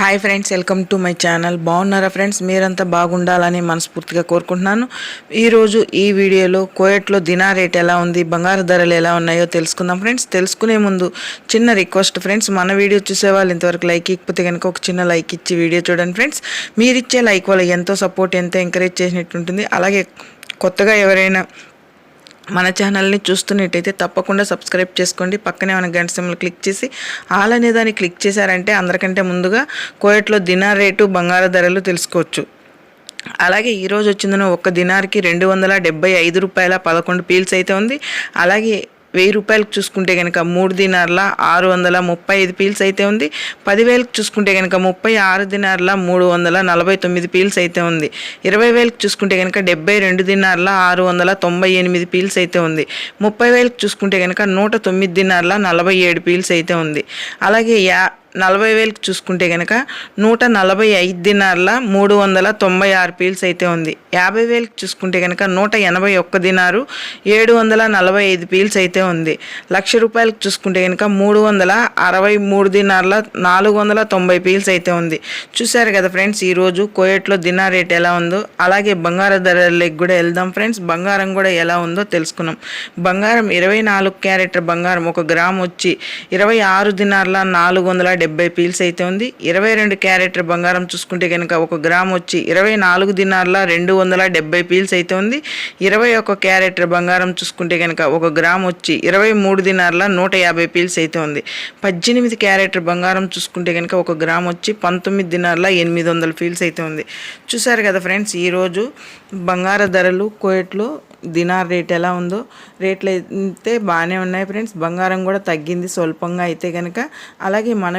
Hi friends welcome to my channel బాగున్నారా friends మీరంతా బాగుండాలని మనస్ఫూర్తిగా కోరుకుంటున్నాను. ఈరోజు ఈ వీడియోలో కోయట్లో దినా రేట్ ఎలా ఉంది బంగారు ధరలు ఎలా ఉన్నాయో తెలుసుకుందాం ఫ్రెండ్స్ తెలుసుకునే ముందు చిన్న రిక్వెస్ట్ ఫ్రెండ్స్ మన వీడియో చూసే వాళ్ళు ఇంతవరకు లైక్ ఇకపోతే కనుక ఒక చిన్న లైక్ ఇచ్చి వీడియో చూడండి ఫ్రెండ్స్ మీరు ఇచ్చే లైక్ వల్ల ఎంతో సపోర్ట్ ఎంతో ఎంకరేజ్ చేసినట్టు ఉంటుంది. అలాగే కొత్తగా ఎవరైనా మన ఛానల్ని చూస్తున్నట్టయితే తప్పకుండా సబ్స్క్రైబ్ చేసుకోండి. పక్కనే మన గంట సింబల్ క్లిక్ చేసి ఆల్ అనే దాన్ని క్లిక్ చేశారంటే అందరికంటే ముందుగా కోయట్లో దినార్ రేటు బంగారు ధరలు తెలుసుకోవచ్చు. అలాగే ఈరోజు వచ్చిందన ఒక్క దినార్కి రెండు వందల డెబ్బై ఐదు రూపాయల పదకొండు పీల్స్ అయితే ఉంది. అలాగే వెయ్యి రూపాయలకు చూసుకుంటే కనుక మూడు దినార్ల ఆరు వందల ముప్పై ఐదు పీల్స్ అయితే ఉంది. పదివేలకు చూసుకుంటే కనుక ముప్పై ఆరు దినార్ల మూడు వందల నలభై తొమ్మిది పీల్స్ అయితే ఉంది. ఇరవై వేలకు చూసుకుంటే కనుక డెబ్బై రెండు దినార్ల ఆరు వందల తొంభై ఎనిమిది పీల్స్ అయితే ఉంది. ముప్పై వేలకు చూసుకుంటే కనుక నూట తొమ్మిది దినార్ల నలభై ఏడు పీల్స్ అయితే ఉంది. అలాగే యా నలభై వేలకు చూసుకుంటే కనుక నూట నలభై ఐదు దినార్ల మూడు వందల తొంభై ఆరు పీల్స్ అయితే ఉంది. యాభై వేలకు చూసుకుంటే కనుక నూట ఎనభై ఒక్క దినారు ఏడు వందల నలభై ఐదు పీల్స్ అయితే ఉంది. లక్ష రూపాయలకు చూసుకుంటే కనుక మూడు వందల అరవై మూడు దినార్ల నాలుగు వందల తొంభై పీల్స్ అయితే ఉంది. చూశారు కదా ఫ్రెండ్స్ ఈరోజు కోయట్లో దినార్ రేట్ ఎలా ఉందో అలాగే బంగారు ధరలకు కూడా వెళ్దాం ఫ్రెండ్స్. బంగారం కూడా ఎలా ఉందో తెలుసుకున్నాం. బంగారం ఇరవై నాలుగు క్యారెట్ బంగారం ఒక గ్రామ్ వచ్చి ఇరవై ఆరు దినార్ల నాలుగు వందల డెబ్బై పీల్స్ అయితే ఉంది. ఇరవై రెండు క్యారెట్ బంగారం చూసుకుంటే కనుక ఒక గ్రామ్ వచ్చి ఇరవై నాలుగు దినార్ల రెండు వందల డెబ్బై పీల్స్ అయితే ఉంది. ఇరవై ఒక క్యారెట్ బంగారం చూసుకుంటే కనుక ఒక గ్రామ్ వచ్చి ఇరవై మూడు దినార్ల నూట యాభై పీల్స్ అయితే ఉంది. పద్దెనిమిది క్యారెట్ బంగారం చూసుకుంటే కనుక ఒక గ్రామ్ వచ్చి పంతొమ్మిది దినార్ల ఎనిమిది వందల పీల్స్ అయితే ఉంది. చూసారు కదా ఫ్రెండ్స్ ఈరోజు బంగార ధరలు కోయట్లో దినార్ రేట్ ఎలా ఉందో రేట్లు అయితే బాగానే ఉన్నాయి ఫ్రెండ్స్. బంగారం కూడా తగ్గింది స్వల్పంగా అయితే కనుక అలాగే మన